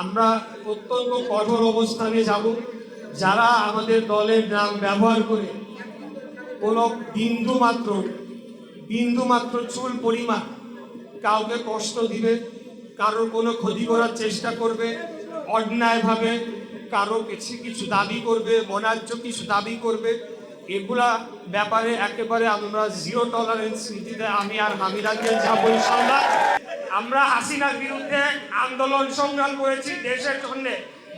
আমরা অত্যন্ত কঠোর অবস্থানে যাব। যারা আমাদের দলের নাম ব্যবহার করে কোনো বিন্দু মাত্র বিন্দু মাত্র চুল পরিমাণ কাউকে কষ্ট দিবে কারোর কোনো ক্ষতি করার চেষ্টা করবে, অন্যায়ভাবে কারও কিছু কিছু দাবি করবে মনার্য কিছু দাবি করবে, এগুলা ব্যাপারে একেবারে আমরা জিরো টলারেন্স নীতিতে আমি আর হামিদাকে যাব ইনশাল্লাহ আমরা হাসিনার বিরুদ্ধে আন্দোলন সংগ্রাম করেছি দেশের জন্য।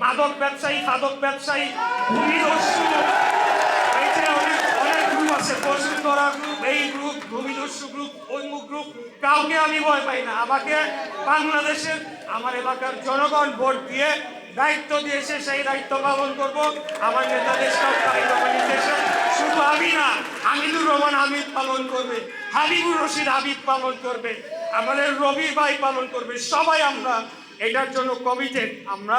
মাদক ব্যবসায়ী মাদক ব্যবসায়ী ভূমিদস্যু অনেক অনেক গ্রুপ আছে গ্রুপ এই গ্রুপ গ্রুপ গ্রুপ কাউকে আমি ভয় পাই না। আমাকে বাংলাদেশের, আমার এলাকার জনগণ ভোট দিয়ে দায়িত্ব দিয়েছে, সেই দায়িত্ব পালন করব। আমার শুধু আমি না, হামিদুর রহমান হামিদ পালন করবে, হাবিবুর রশিদ হাবিব পালন করবে। আমাদের রবি ভাই পালন করবে। সবাই আমরা এটার জন্য কমিটেড আমরা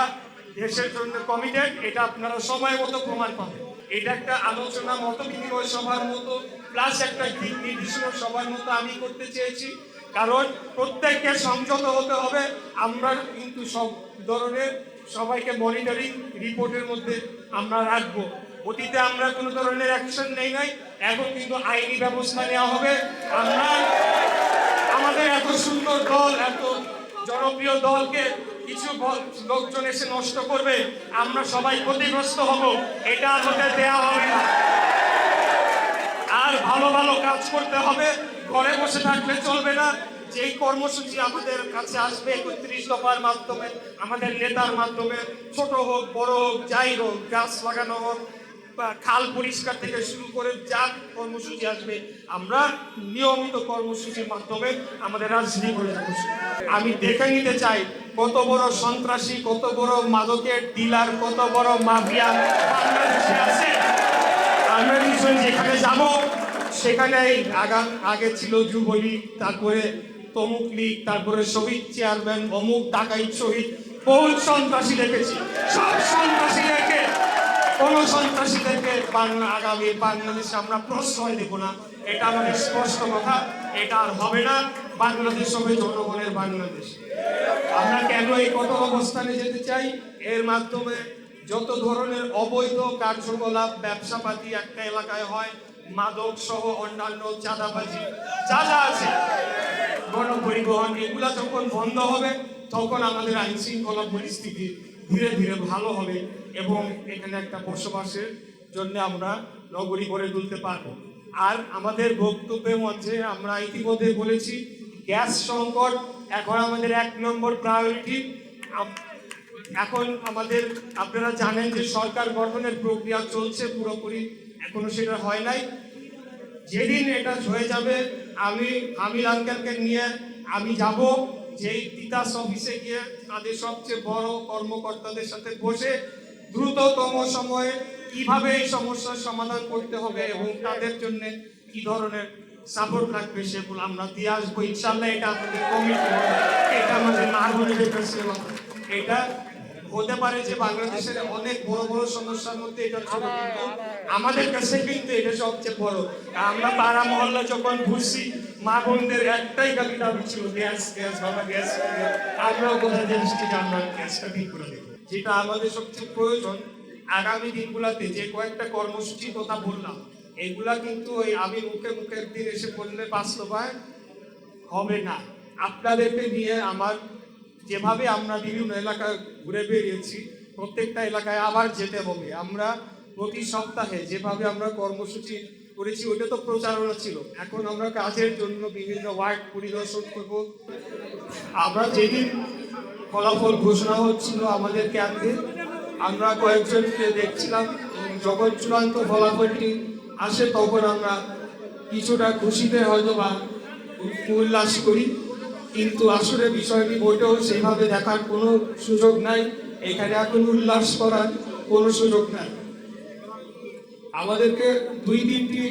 দেশের জন্য কমিটেড এটা আপনারা সময় মতো প্রমাণ পাবেন। এটা একটা আলোচনা মত, বিনিময় সভার মতো প্লাস একটা দিক নির্দেশনা সভার মতো আমি করতে চেয়েছি। কারণ প্রত্যেককে সংযত হতে হবে। আমরা কিন্তু সব ধরনের সবাইকে মনিটরিং রিপোর্টের মধ্যে আমরা রাখব। অতীতে আমরা কোনো ধরনের অ্যাকশন নেই নাই। এখন কিন্তু আইনি ব্যবস্থা নেওয়া হবে। আমরা আমাদের এত সুন্দর দল, এত জনপ্রিয় দলকে কিছু লোকজন এসে নষ্ট করবে, আমরা সবাই ক্ষতিগ্রস্ত হব, এটা আর হতে দেওয়া হবে না। আর ভালো ভালো কাজ করতে হবে, ঘরে বসে থাকলে চলবে না। যেই কর্মসূচি আমাদের কাছে আসবে একত্রিশ দফার মাধ্যমে, আমাদের নেতার মাধ্যমে, ছোট হোক, বড় হোক, যাই হোক, গাছ লাগানো হোক বা খাল পরিষ্কার থেকে শুরু করে যা কর্মসূচি আসবে, আমরা নিয়মিত কর্মসূচির মাধ্যমে আমাদের রাজনীতি করে আমি দেখে নিতে চাই, কত বড় সন্ত্রাসী, কত বড় মাদকের ডিলার, কত বড় মাফিয়া আছে। আমরা যেখানে যাব সেখানে আগাম আগে ছিল যুবলীগ, তারপরে তমুক লীগ, তারপরে শহীদ চেয়ারম্যান, অমুক ডাকাইত শহীদ, বহু সন্ত্রাসী দেখেছি। সব সন্ত্রাসী দেখে কোন সন্ত্রাসীদেরকে আগামী বাংলাদেশে আমরা প্রশ্রয় দেব না। এটা আমাদের স্পষ্ট কথা, এটা আর হবে না। বাংলাদেশ হবে জনগণের বাংলাদেশ। আমরা কেন এই কঠোর অবস্থানে যেতে চাই? এর মাধ্যমে যত ধরনের অবৈধ কার্যকলাপ, ব্যবসাপাতি একটা এলাকায় হয়, মাদক সহ অন্যান্য চাঁদাবাজি, যা যা আছে, গণপরিবহন, এগুলা যখন বন্ধ হবে, তখন আমাদের আইন শৃঙ্খলা পরিস্থিতি ধীরে ধীরে ভালো হবে এবং এখানে একটা বসবাসের জন্য আমরা নগরী করে তুলতে পারব। আর আমাদের বক্তব্যের মধ্যে আমরা ইতিমধ্যে বলেছি, গ্যাস সংকট এখন আমাদের এক নম্বর প্রায়োরিটি এখন আমাদের, আপনারা জানেন যে সরকার গঠনের প্রক্রিয়া চলছে পুরোপুরি, এখনও সেটা হয় নাই। যেদিন এটা হয়ে যাবে, আমি আমির আঙ্কেলকে নিয়ে আমি যাব। যেই তিতাস অফিসে গিয়ে তাদের সবচেয়ে বড় কর্মকর্তাদের সাথে বসে দ্রুততম সময়ে কীভাবে এই সমস্যার সমাধান করতে হবে এবং তাদের জন্য কি ধরনের সাপোর্ট লাগবে সেগুলো আমরা দিয়ে আসব। ইনশাল্লাহ এটা আমাদের কমিটি এটা আমাদের নাগরিকের এটা হতে পারে যে বাংলাদেশের অনেক বড় বড় সমস্যার মধ্যে এটা ছোট কিন্তু আমাদের কাছে কিন্তু এটা সবচেয়ে বড়। আমরা পাড়া মহল্লা যখন ঘুরছি মা বোনদের একটাই খালি দাবি ছিল গ্যাস গ্যাস বাবা গ্যাস আমরাও কোথায় থেকে আমরা গ্যাসটা ঠিক করে দেবো। যেটা আমাদের সবচেয়ে প্রয়োজন আগামী দিনগুলোতে যে কয়েকটা কর্মসূচির কথা বললাম এগুলা কিন্তু ওই আমি মুখে মুখে একদিন এসে বললে বাস্তবায়ন হবে না। আপনাদেরকে নিয়ে আমার যেভাবে আমরা বিভিন্ন এলাকায় ঘুরে বেরিয়েছি প্রত্যেকটা এলাকায় আবার যেতে হবে। আমরা প্রতি সপ্তাহে যেভাবে আমরা কর্মসূচি করেছি ওটা তো প্রচারণা ছিল। এখন আমরা কাজের জন্য বিভিন্ন ওয়ার্ড পরিদর্শন করব। আমরা যেদিন ফলাফল ঘোষণা হচ্ছিল আমাদের ক্যাম্পে, আমরা কয়েকজনকে দেখছিলাম যখন চূড়ান্ত ফলাফলটি আসে, তখন আমরা কিছুটা খুশিতে হয়তো বা উল্লাস করি। কিন্তু আসলে বিষয়টি বইটাও সেইভাবে দেখার কোনো সুযোগ নাই। এখানে এখন উল্লাস করার কোনো সুযোগ নাই। আমাদেরকে দুই তিনটি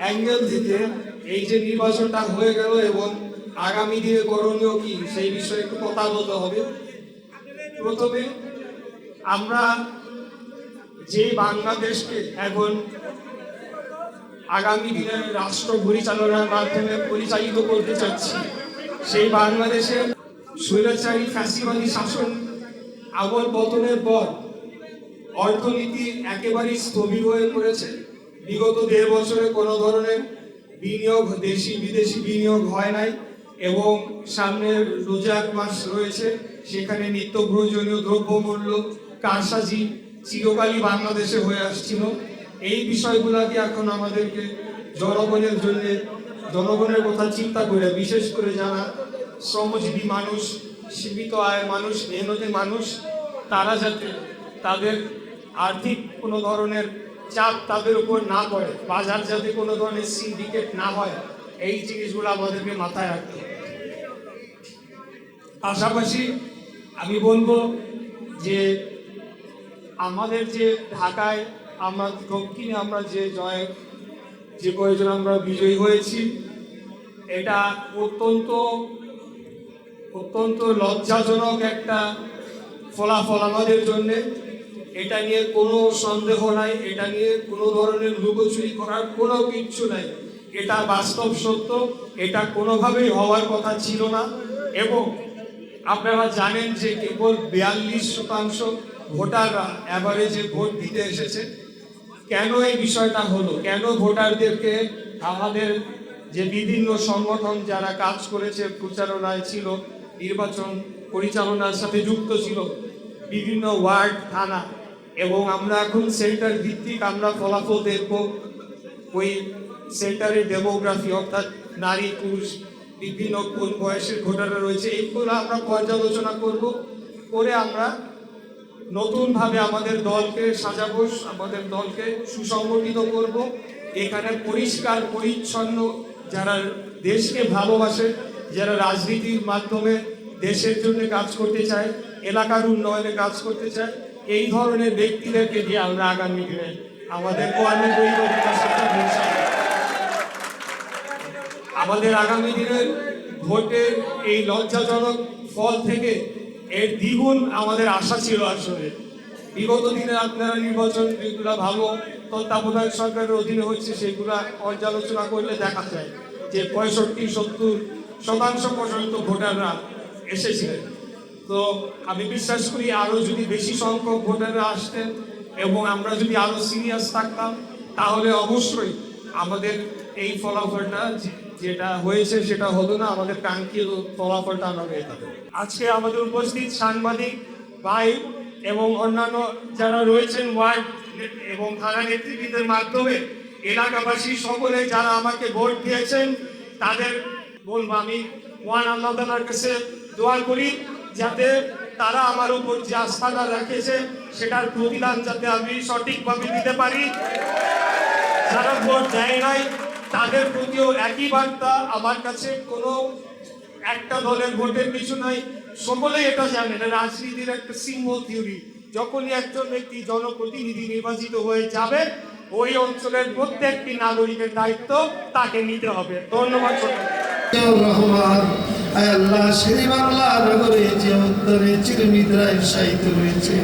অ্যাঙ্গেল থেকে এই যে নির্বাচনটা হয়ে গেল এবং আগামী দিনে করণীয় কি সেই বিষয়ে একটু কথা বলতে হবে। প্রথমে আমরা যে বাংলাদেশকে এখন আগামী দিনের রাষ্ট্র পরিচালনার মাধ্যমে পরিচালিত করতে চাচ্ছি সেই বাংলাদেশের স্বৈরাচারী ফ্যাসিবাদী শাসন আমল পতনের পর অর্থনীতি একেবারেই স্থবির হয়ে পড়েছে। বিগত দেড় বছরে কোনো ধরনের বিনিয়োগ, দেশি, বিদেশি বিনিয়োগ হয় নাই এবং সামনে রোজার মাস রয়েছে, সেখানে নিত্য প্রয়োজনীয় দ্রব্যমূল্য, কারসাজি চিরকালই বাংলাদেশে হয়ে আসছিল। এই বিষয়গুলোকে এখন আমাদেরকে জনগণের জন্য জনগণের কথা চিন্তা করে বিশেষ করে যারা শ্রমজীবী মানুষ, সীমিত আয়ের মানুষ, মেহনতি মানুষ, তারা যাতে তাদের আর্থিক কোনো ধরনের চাপ তাদের উপর না পড়ে, বাজার যাতে কোনো ধরনের সিন্ডিকেট না হয়, এই জিনিসগুলো আমাদেরকে মাথায় রাখতে পাশাপাশি আমি বলব যে আমাদের যে ঢাকায় আমরা দক্ষিণে আমরা যে জয় যে কয়েকজন আমরা বিজয়ী হয়েছি, এটা অত্যন্ত অত্যন্ত লজ্জাজনক একটা ফলাফল আমাদের জন্যে। এটা নিয়ে কোনো সন্দেহ নাই, এটা নিয়ে কোনো ধরনের লুকোচুরি করার কোনো কিচ্ছু নাই। এটা বাস্তব সত্য, এটা কোনোভাবেই হওয়ার কথা ছিল না। এবং আপনারা জানেন যে কেবল বিয়াল্লিশ শতাংশ ভোটাররা অ্যাভারেজে ভোট দিতে এসেছে। কেন এই বিষয়টা হলো? কেন ভোটারদেরকে আমাদের যে বিভিন্ন সংগঠন যারা কাজ করেছে, প্রচারণায় ছিল, নির্বাচন পরিচালনার সাথে যুক্ত ছিল, বিভিন্ন ওয়ার্ড, থানা, এবং আমরা এখন সেন্টার ভিত্তিক আমরা ফলাফল দেখব। ওই সেন্টারের ডেমোগ্রাফি, অর্থাৎ নারী, পুরুষ, বিভিন্ন কোন বয়সের ভোটাররা রয়েছে এইগুলো আমরা পর্যালোচনা করব। করে আমরা নতুনভাবে আমাদের দলকে সাজাবো, আমাদের দলকে সুসংগঠিত করব। এখানে পরিষ্কার, পরিচ্ছন্ন যারা দেশকে ভালোবাসে, যারা রাজনীতির মাধ্যমে দেশের জন্য কাজ করতে চায়, এলাকার উন্নয়নে কাজ করতে চায়, এই ধরনের ব্যক্তিদেরকে দিয়ে আমরা আগামী দিনে আমাদের আমাদের আগামী দিনের ভোটের এই লজ্জাজনক ফল থেকে এর দ্বিগুণ আমাদের আশা ছিল আসলে। বিগত দিনে আপনারা নির্বাচন যেগুলো ভালো, তত্ত্বাবধায়ক সরকারের অধীনে হচ্ছে সেগুলো পর্যালোচনা করলে দেখা যায় যে পঁয়ষট্টি, সত্তর শতাংশ পর্যন্ত ভোটাররা এসেছিলেন। তো আমি বিশ্বাস করি আরও যদি বেশি সংখ্যক ভোটাররা আসতেন এবং আমরা যদি আরও সিরিয়াস থাকতাম, তাহলে অবশ্যই আমাদের এই ফলাফলটা যেটা হয়েছে সেটা হলো না, আমাদের কাঙ্ক্ষিত ফলাফলটা আমরা আজকে আমাদের উপস্থিত সাংবাদিক, ভাই এবং অন্যান্য যারা রয়েছেন ওয়ার্ড এবং থানা নেতৃবৃন্দের মাধ্যমে, এলাকাবাসী সকলে যারা আমাকে ভোট দিয়েছেন, তাদের বলব আমি মহান আল্লাহ তালার কাছে দোয়া করি যাতে তারা আমার উপর যে আস্থাটা রেখেছে, সেটার প্রতিদান যাতে আমি সঠিকভাবে দিতে পারি। যারা ভোট দেয় নাই তাদের প্রতিও একই বার্তা, আমার কাছে কোনো একটা দলের ভোটের কিছু নাই। সকলেই এটা জানে রাজনীতির একটা সিম্বল থিওরি যখনই একজন ব্যক্তি জনপ্রতিনিধি নির্বাচিত হয়ে যাবে, ওই অঞ্চলের প্রত্যেকটি নাগরিকের দায়িত্ব তাকে নিতে হবে। ধন্যবাদ। রহমান, আল্লাহ শেরি রয়েছে।